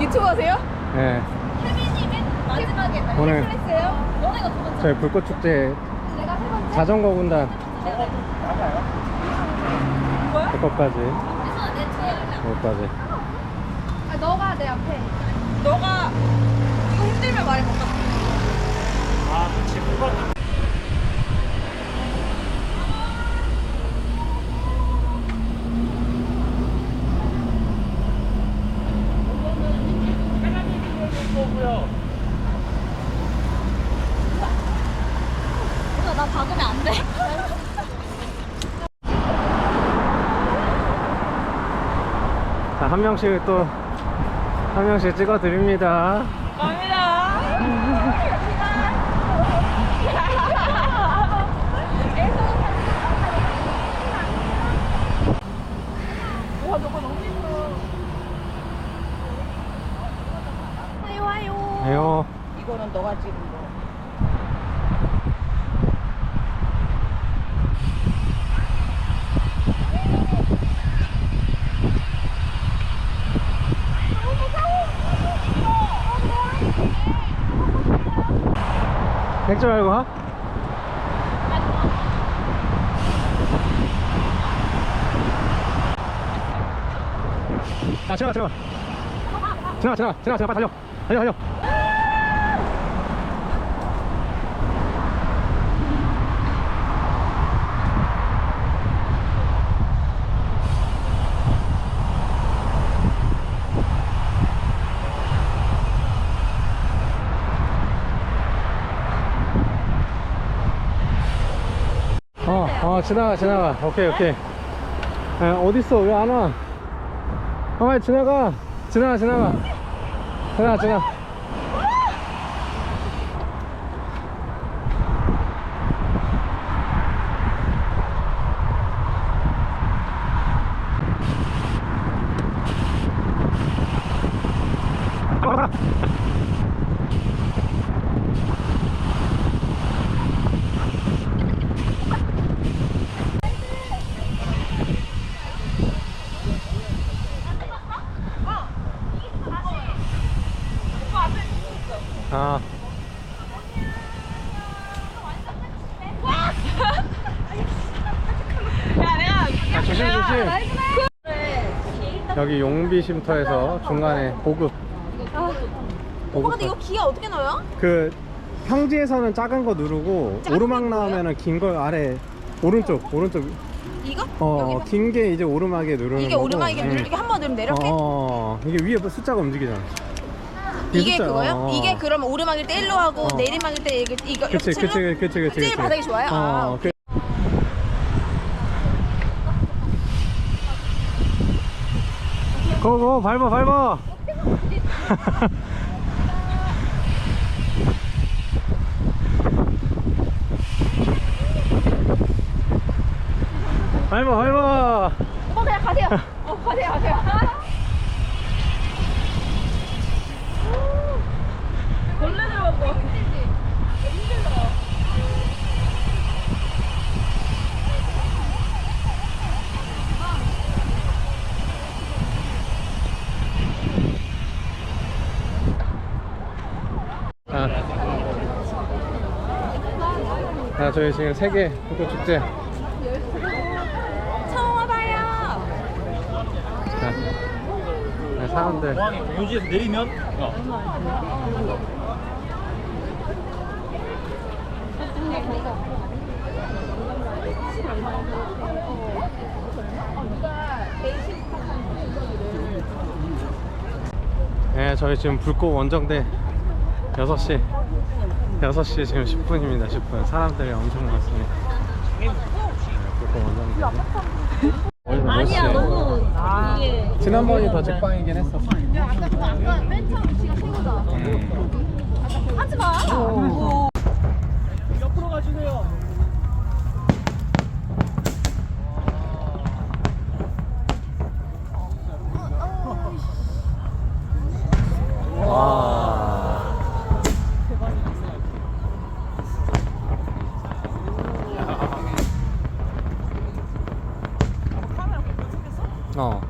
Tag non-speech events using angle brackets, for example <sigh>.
유튜브 하세요? 네. 혜민님은 마지막에 오늘 클래스예요? 너네가 두 번째. 저희 불꽃축제 내가 세 번째. 자전거 군단 뭐야? 그것까지 그래서 내 뒤에 올라. 그것까지 아 너가 내 앞에. 너가 이거 힘들면 말해 못 가. 아, 그치. 그거 거고요. 그래서 나 박으면 안 돼. 자, 한 명씩 또 한 명씩 찍어 드립니다. 하요 하요. 에요. 이거는 너가 찍은 거. 맥주 말고 하? 자, 지나가, 지나가. 지나가, 지나가, 지나가, 달려. 달려, 달려. 어, 어, 지나가, 지나가. 오케이, 오케이. 아, 어딨어? 왜 안 와? 어, 빨리 지나가. 지나가, 지나가. 지나가, 지나가. 여기 용비 쉼터에서 중간에 보급. 오빠. 근데 이거 기어 어떻게 넣어요? 그 평지에서는 작은 거 누르고 작은 오르막? 나오면은 긴 거 아래 오른쪽 오른쪽 이거? 어 여기다? 긴게 이제 오르막에 누르는 이게 거고 오르막이게 음. 누르게 한번 누르면 돼 이렇게? 어, 이게 위에 숫자가 움직이잖아 이게 숫자, 그거요? 어. 이게 그러면 오르막일 때 일로 하고 어. 내리막일 때 이거 이거 그치 이렇게 그치 치면 그치 그치 그치 제일 그치. 바닥이 좋아요? 어, 아, 그... 고고 밟아 밟아. <laughs> 밟아 밟아 어 그냥 가세요 어 가세요 가세요 원래 들어갔고 힘들지? 힘들어 아. 아 저희 지금 세계 불꽃 축제 처음 와봐요. 자, 네, 사람들. 공항에 공유지에서 내리면? 어. 네, 저희 지금 불꽃 원정대 6시 6시 지금 10분입니다. 10분. 사람들이 엄청 많습니다. 네, 어디서 몇 시에? 이게 지난번이 더 직방이긴 했어. 아까 그거 아까 맨 처음 시간 최고다. 음. 하지마. 옆으로 가주세요. 哦。